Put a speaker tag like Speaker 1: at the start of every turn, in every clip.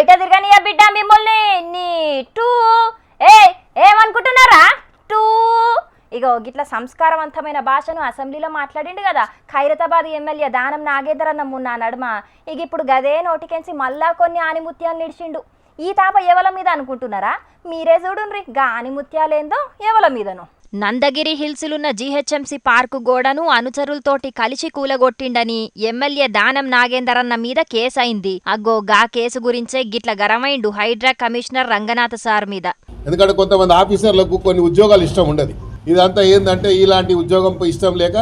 Speaker 1: బయట తిరగనియా బిడ్డ మిమ్మల్ని. నీ టూ. ఏ ఏమనుకుంటున్నారా? టూ. ఇగో గిట్ల సంస్కారవంతమైన భాషను అసెంబ్లీలో మాట్లాడిండు కదా. ఖైరతాబాద్ ఎమ్మెల్యే దానం నాగేంద్రన్న మున్న నడుమ. ఇక ఇప్పుడు గదే నోటికెంచి మళ్ళా కొన్ని ఆనిముత్యాలు నిడిచిండు ఈ తాప ఎవల మీద అనుకుంటున్నారా? మీరే చూడుండ్రి. గా ఆనిముత్యాలేందో ఎవల మీదను. నందగిరి హిల్స్లున్న జీహెచ్ఎంసీ పార్కు గోడను అనుచరులతోటి కలిసి కూలగొట్టిండని ఎమ్మెల్యే దానం నాగేందర్ అన్న మీద కేసైంది. అగ్గో గా కేసు గురించే గిట్ల గరమైండు హైడ్రా కమిషనర్ రంగనాథ్ సార్ మీద.
Speaker 2: ఎందుకంటే కొంతమంది ఆఫీసర్లకు కొన్ని ఉద్యోగాలు ఇష్టం ఉండదు. ఇదంతా ఏంటంటే ఇలాంటి ఉద్యోగం ఇష్టం లేక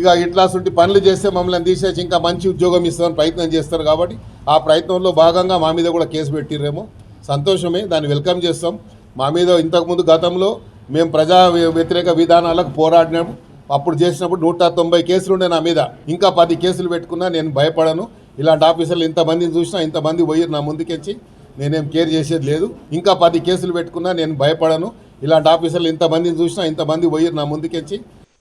Speaker 2: ఇక ఇట్లాంటి పనులు చేస్తే మమ్మల్ని తీసేసి ఇంకా మంచి ఉద్యోగం ఇస్తామని ప్రయత్నం చేస్తారు కాబట్టి ఆ ప్రయత్నంలో భాగంగా మా మీద కూడా కేసు పెట్టిర్రేమో. సంతోషమే దాన్ని వెల్కమ్ చేస్తాం. మా మీద ఇంతకుముందు గతంలో మేము ప్రజా వ్య- వ్యతిరేక విధానాలకు పోరాడినాము. అప్పుడు చేసినప్పుడు నూట తొంభై కేసులు ఉండే నా మీద. ఇంకా పది కేసులు పెట్టుకున్నా నేను భయపడను. ఇలాంటి ఆఫీసర్లు ఇంతమందిని చూసినా ఇంతమంది పోయి నా ముందుకెచ్చి నేనేం కేర్ చేసేది లేదు. ఇంకా పది కేసులు పెట్టుకున్నా నేను భయపడను. ఇలాంటి ఆఫీసర్లు ఇంతమందిని చూసినా ఇంతమంది పోయి నా ముందుకెచ్చి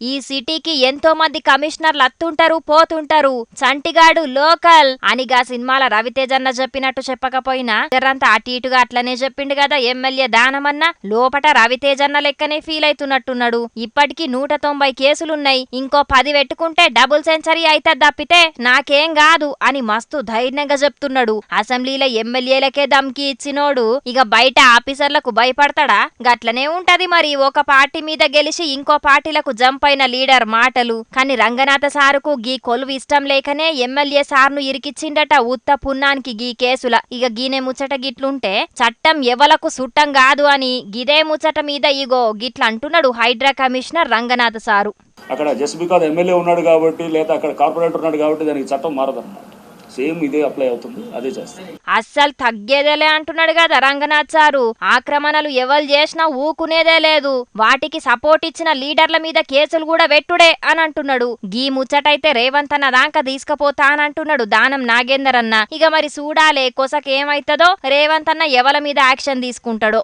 Speaker 1: ఈ సిటీకి ఎంతో మంది కమిషనర్లు అత్తుంటారు పోతుంటారు. చంటిగాడు లోకల్ అనిగా సినిమాల రవితేజన్న చెప్పినట్టు చెప్పకపోయినా జరంతా అటు ఇటుగా అట్లనే చెప్పిండు కదా ఎమ్మెల్యే దానమన్న. లోపట రవితేజన్న లెక్కనే ఫీల్ అవుతున్నట్టున్నాడు ఇప్పటికి నూట తొంభై కేసులున్నాయి. ఇంకో పది పెట్టుకుంటే డబుల్ సెంచరీ అయితే తప్పితే నాకేం కాదు అని మస్తు ధైర్యంగా చెప్తున్నాడు. అసెంబ్లీలో ఎమ్మెల్యేలకే దమ్కి ఇచ్చినోడు ఇక బయట ఆఫీసర్లకు భయపడతాడా? గట్లనే ఉంటది మరి. ఒక పార్టీ మీద గెలిచి ఇంకో పార్టీలకు జంప్ అయిన లీడర్ మాటలు. కానీ రంగనాథ సారుకు గీ కొలువు ఇష్టం లేకనే ఎమ్మెల్యే సార్ను ఇరికిచ్చిండట ఉత్త పున్నానికి గీ కేసుల. ఇక గీనే ముచ్చట గిట్లుంటే చట్టం ఎవలకు సుట్టం కాదు అని గిదే ముచ్చట మీద ఇగో గిట్ల అంటున్నాడు హైడ్రా కమిషనర్ రంగనాథ సారు.
Speaker 3: అక్కడ జస్ట్ బికాజ్ ఎమ్మెల్యే ఉన్నాడు కాబట్టి లేదా అక్కడ కార్పొరేటర్ ఉన్నాడు కాబట్టి దానికి చట్టం మారదన్నమాట. సేమ్ ఇదే అప్లై అవుతుంది అదే చేస్తాం.
Speaker 1: అస్సలు తగ్గేదేలే అంటున్నాడు కదా రంగనాథ్ సారు. ఆక్రమణలు ఎవరు చేసినా ఊకునేదే లేదు. వాటికి సపోర్ట్ ఇచ్చిన లీడర్ల మీద కేసులు కూడా వెట్టుడే అని అంటున్నాడు. గీ ముచ్చటైతే రేవంత్ అన్న దాకా తీసుకుపోతా అని అంటున్నాడు దానం నాగేందర్ అన్న. ఇక మరి చూడాలే కొసకేమైతుందో రేవంత్ అన్న ఎవల మీద యాక్షన్ తీసుకుంటాడో.